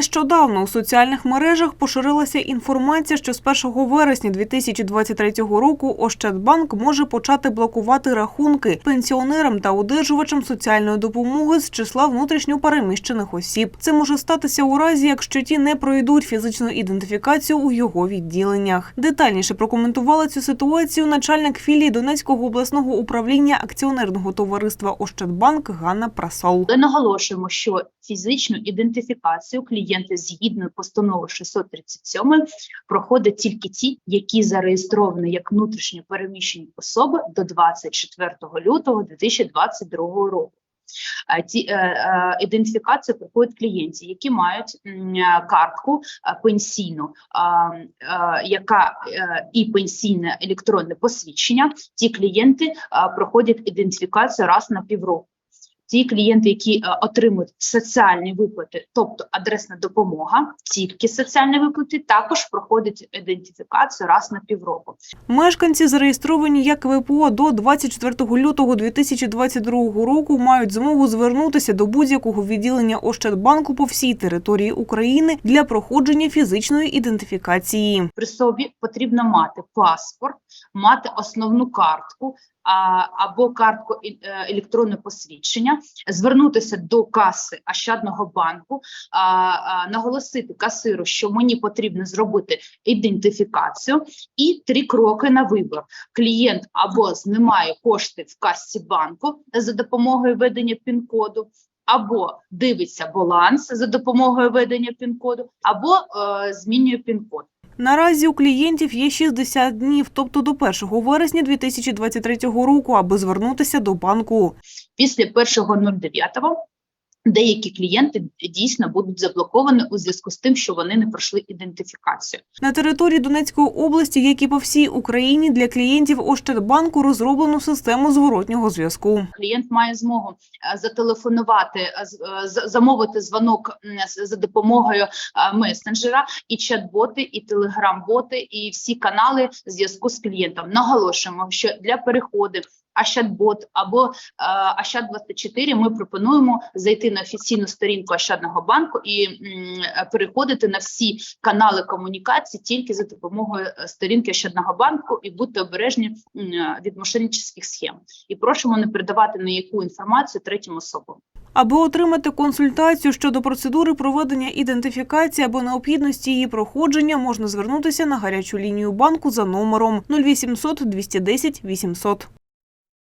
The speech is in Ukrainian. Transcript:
Нещодавно у соціальних мережах поширилася інформація, що з 1 вересня 2023 року Ощадбанк може почати блокувати рахунки пенсіонерам та одержувачам соціальної допомоги з числа внутрішньо переміщених осіб. Це може статися у разі, якщо ті не пройдуть фізичну ідентифікацію у його відділеннях. Детальніше прокоментувала цю ситуацію начальник філії Донецького обласного управління акціонерного товариства Ощадбанк Ганна Прасол. Наголошуємо, що фізичну ідентифікацію клієнти згідно постанови 637 проходять тільки ті, які зареєстровані як внутрішньо переміщені особи до 24 лютого 2022 року. Ці е, е, ідентифікацію проходять клієнтів, які мають картку е, пенсійну, яка і пенсійне електронне посвідчення. Ті клієнти проходять ідентифікацію раз на півроку. Ті клієнти, які е, отримують соціальні виплати, тобто адресна допомога, тільки соціальні виплати, також проходять ідентифікацію раз на півроку. Мешканці, зареєстровані як ВПО до 24 лютого 2022 року, мають змогу звернутися до будь-якого відділення Ощадбанку по всій території України для проходження фізичної ідентифікації. При собі потрібно мати паспорт, мати основну картку. Або картку е, електронне посвідчення, звернутися до каси Ощадного банку, наголосити касиру, що мені потрібно зробити ідентифікацію, і три кроки на вибір. Клієнт або знімає кошти в касі банку за допомогою введення пін-коду, або дивиться баланс за допомогою введення пін-коду, або е, змінює пін-код. Наразі у клієнтів є 60 днів, тобто до 1 вересня 2023 року, аби звернутися до банку. Після 1.09 деякі клієнти дійсно будуть заблоковані у зв'язку з тим, що вони не пройшли ідентифікацію. На території Донецької області, як і по всій Україні, для клієнтів Ощадбанку розроблено систему зворотнього зв'язку. Клієнт має змогу е, зателефонувати, е, е, замовити дзвонок за допомогою месенджера, і чат-боти, і телеграм-боти, і всі канали зв'язку з клієнтом. Наголошуємо, що для переходу Ощадбот або е, Ощад 24 ми пропонуємо зайти на офіційну сторінку Ощадного банку і переходити на всі канали комунікації тільки за допомогою е, сторінки Ощадного банку і бути обережні від мошеннических схем. І просимо не передавати ніяку інформацію третім особам. Аби отримати консультацію щодо процедури проведення ідентифікації або необхідності її проходження, можна звернутися на гарячу лінію банку за номером 0800 210 800.